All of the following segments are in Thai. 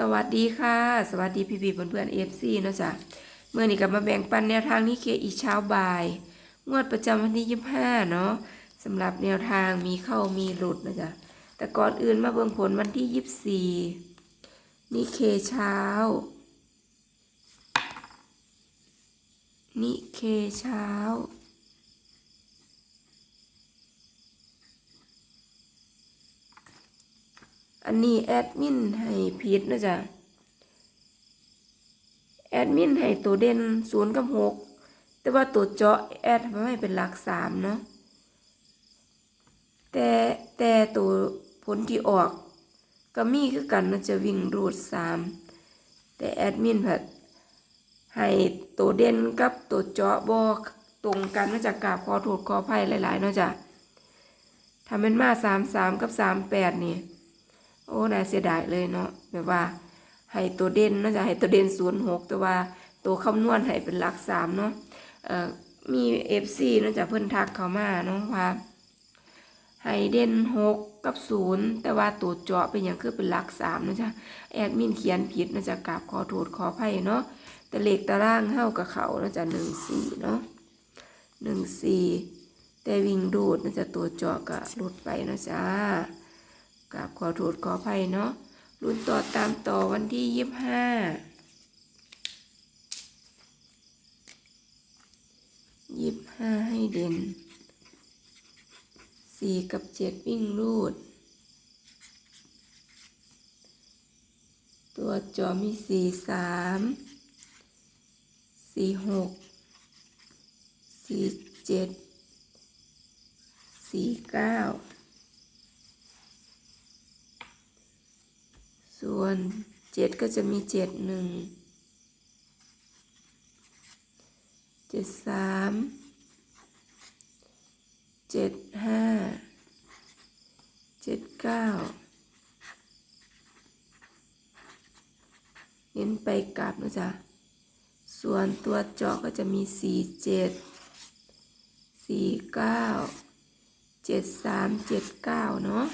สวัสดีค่ะ สวัสดีพี่พี่เพื่อนเพื่อนเอฟซีเนาะจ๊ะเมื่อนี้ก็มาแบ่งปันแนวทางนี้เคอีเช้าบ่าย งวดประจำวันที่ยี่ห้าเนาะสำหรับแนวทางมีเข้ามีหลุดนะจ๊ะแต่ก่อนอื่นมาเบิ่งผลวันที่ยี่สี่นี่เคเช้า นี่เคเช้า อันนี้แอดมินให้ผิดนะจ๊ะแอดมินให้ตัวเด่นศูนย์กับหกแต่ว่าตัวเจาะแอดทำให้เป็นหลักสามเนาะแต่แต่ตัวผลที่ออก ก็มีคือกันนะจะวิ่งรูดสามแต่แอดมินผัดให้ตัวเด่นกับตัวเจาะบอกตรงกันมาจากกราบขอโทษขออภัยหลายๆเนาะจ้ะทำเป็นมาสามสามกับสามแปดนี่ โอ้น่าเสียดายเลยเนาะแบบว่าให้ตัวเด่นเนาะจะให้ตัวเด่นศูนย์หกแต่ว่าตัวคำนวณให้เป็นหลักสามเนาะเอ่อมีเอฟซีเนาะจะเพิ่นทักเข้ามาเนาะว่าให้เด่นหกกับศูนย์แต่ว่าตัวเจาะเป็นอย่างคือเป็นหลักสามเนาะจ้ะแอดมินเขียนผิดเนาะจะกราบขอโทษขออภัยเนาะแต่เลขตารางเฮากับเขาเนาะจะหนึ่งสี่เนาะหนึ่งสี่แต่วิ่งดูดเนาะจะตัวเจาะก็หลุดไปเนาะจ้า กราบขอโทษขออภัยเนาะรุ่นต่อตามต่อวันที่ยี่บห้ายี่ห้าให้เด่นสี่กับเจ็ดวิ่งรูด ตัวจอมีสี่สามสี่หกสี่เจ็ดสี่เก้า ส่วนเจ็ดก็จะมีเจ็ดหนึ่งเจ็ดสามเจ็ดห้าเจ็ดเก้าเน้นไปกลับนะจ๊ะ ส่วนตัวเจาะก็จะมีสี่เจ็ดสี่เก้าเจ็ดสามเจ็ดเก้าเนาะ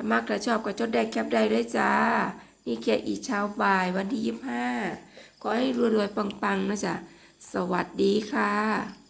ถ้ามากถ้าชอบก็จดได้แคปได้ด้วยจ้า นี่แค่อีเช้าบ่ายวันที่ยี่ห้าขอให้รวยๆปังๆนะจ๊ะ สวัสดีค่ะ